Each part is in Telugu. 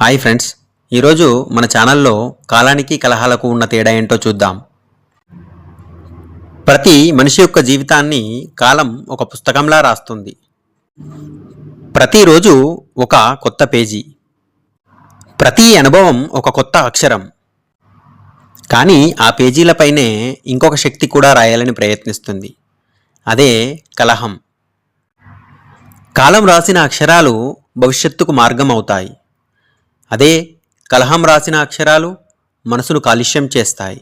హాయ్ ఫ్రెండ్స్ ఈరోజు మన ఛానల్లో కాలానికి కలహాలకు ఉన్న తేడా ఏంటో చూద్దాం. ప్రతి మనిషి యొక్క జీవితాన్ని కాలం ఒక పుస్తకంలా రాస్తుంది. ప్రతిరోజు ఒక కొత్త పేజీ. ప్రతి అనుభవం ఒక కొత్త అక్షరం. కానీ ఆ పేజీలపైనే ఇంకొక శక్తి కూడా రాయాలని ప్రయత్నిస్తుంది. అదే కలహం. కాలం రాసిన అక్షరాలు భవిష్యత్తుకు మార్గం అవుతాయి. అదే కలహం రాసిన అక్షరాలు మనసును కాలుష్యం చేస్తాయి.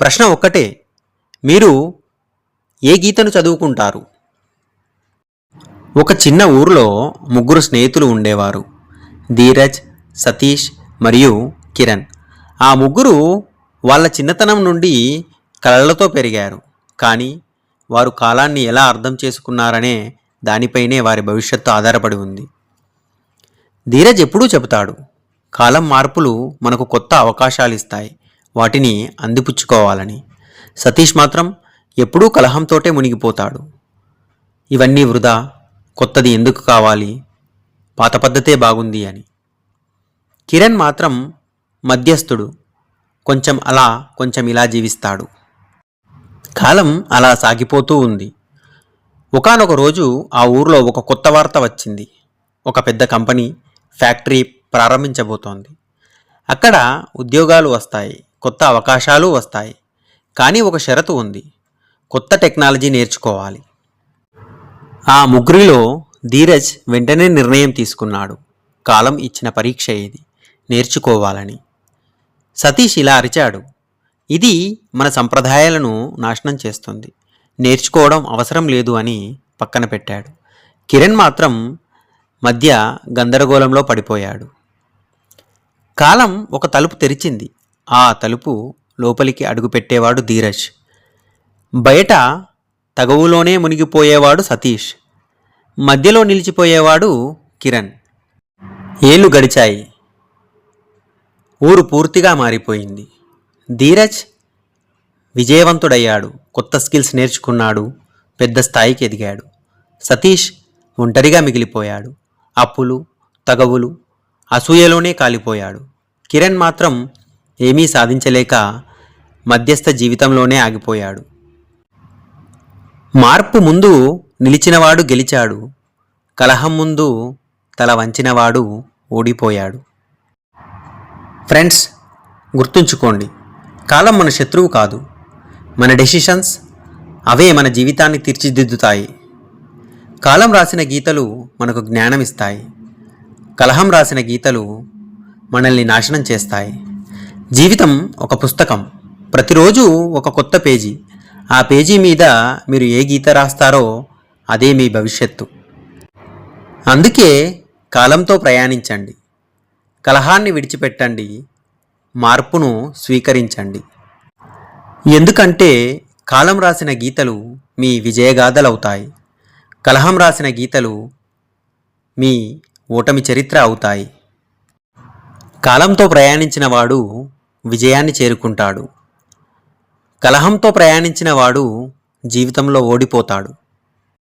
ప్రశ్న ఒక్కటే మీరు ఏ గీతను చదువుకుంటారు? ఒక చిన్న ఊరిలో ముగ్గురు స్నేహితులు ఉండేవారు ధీరజ్ సతీష్ మరియు కిరణ్. ఆ ముగ్గురు వాళ్ళ చిన్నతనం నుండి కళలతో పెరిగారు కానీ వారు కాలాన్ని ఎలా అర్థం చేసుకున్నారనే దానిపైనే వారి భవిష్యత్తు ఆధారపడి ఉంది. ధీరజ్ ఎప్పుడూ చెబుతాడు కాలం మార్పులు మనకు కొత్త అవకాశాలు ఇస్తాయి వాటిని అందిపుచ్చుకోవాలని. సతీష్ మాత్రం ఎప్పుడూ కలహంతోటే మునిగిపోతాడు. ఇవన్నీ వృధా కొత్తది ఎందుకు కావాలి? పాత పద్ధతే బాగుంది అని. కిరణ్ మాత్రం మధ్యస్థుడు. కొంచెం అలా కొంచెం ఇలా జీవిస్తాడు. కాలం అలా సాగిపోతూ ఉంది. ఒకానొక రోజు ఆ ఊర్లో ఒక కొత్త వార్త వచ్చింది. ఒక పెద్ద కంపెనీ ఫ్యాక్టరీ ప్రారంభించబోతోంది. అక్కడ ఉద్యోగాలు వస్తాయి కొత్త అవకాశాలు వస్తాయి కానీ ఒక షరతు ఉంది. కొత్త టెక్నాలజీ నేర్చుకోవాలి. ఆ ముగ్గురిలో ధీరజ్ వెంటనే నిర్ణయం తీసుకున్నాడు. కాలం ఇచ్చిన పరీక్ష ఇది నేర్చుకోవాలని. సతీష్ ఇలా అరిచాడు. ఇది మన సంప్రదాయాలను నాశనం చేస్తుంది. నేర్చుకోవడం అవసరం లేదు అని పక్కన పెట్టాడు. కిరణ్ మాత్రం మధ్య గందరగోళంలో పడిపోయాడు. కాలం ఒక తలుపు తెరిచింది. ఆ తలుపు లోపలికి అడుగుపెట్టేవాడు ధీరజ్. బయట తగవులోనే మునిగిపోయేవాడు సతీష్. మధ్యలో నిలిచిపోయేవాడు కిరణ్. ఏళ్ళు గడిచాయి. ఊరు పూర్తిగా మారిపోయింది. ధీరజ్ విజయవంతుడయ్యాడు. కొత్త స్కిల్స్ నేర్చుకున్నాడు. పెద్ద స్థాయికి ఎదిగాడు. సతీష్ ఒంటరిగా మిగిలిపోయాడు. అప్పులు తగవులు అసూయలోనే కాలిపోయాడు. కిరణ్ మాత్రం ఏమీ సాధించలేక మధ్యస్థ జీవితంలోనే ఆగిపోయాడు. మార్పు ముందు నిలిచినవాడు గెలిచాడు. కలహం ముందు తల వంచినవాడు ఓడిపోయాడు. ఫ్రెండ్స్ గుర్తుంచుకోండి కాలం మన శత్రువు కాదు. మన డెసిషన్స్ అవే మన జీవితాన్ని తీర్చిదిద్దుతాయి. కాలం రాసిన గీతలు మనకు జ్ఞానం ఇస్తాయి కలహం రాసిన గీతలు మనల్ని నాశనం చేస్తాయి. జీవితం ఒక పుస్తకం. ప్రతిరోజు ఒక కొత్త పేజీ. ఆ పేజీ మీద మీరు ఏ గీత రాస్తారో అదే మీ భవిష్యత్తు. అందుకే కాలంతో ప్రయాణించండి. కలహాన్ని విడిచిపెట్టండి. మార్పును స్వీకరించండి. ఎందుకంటే కాలం రాసిన గీతలు మీ విజయగాథలవుతాయి. కలహం రాసిన గీతలు మీ ఓటమి చరిత్ర అవుతాయి. కాలంతో ప్రయాణించిన వాడు విజయాన్ని చేరుకుంటాడు. కలహంతో ప్రయాణించిన వాడు జీవితంలో ఓడిపోతాడు.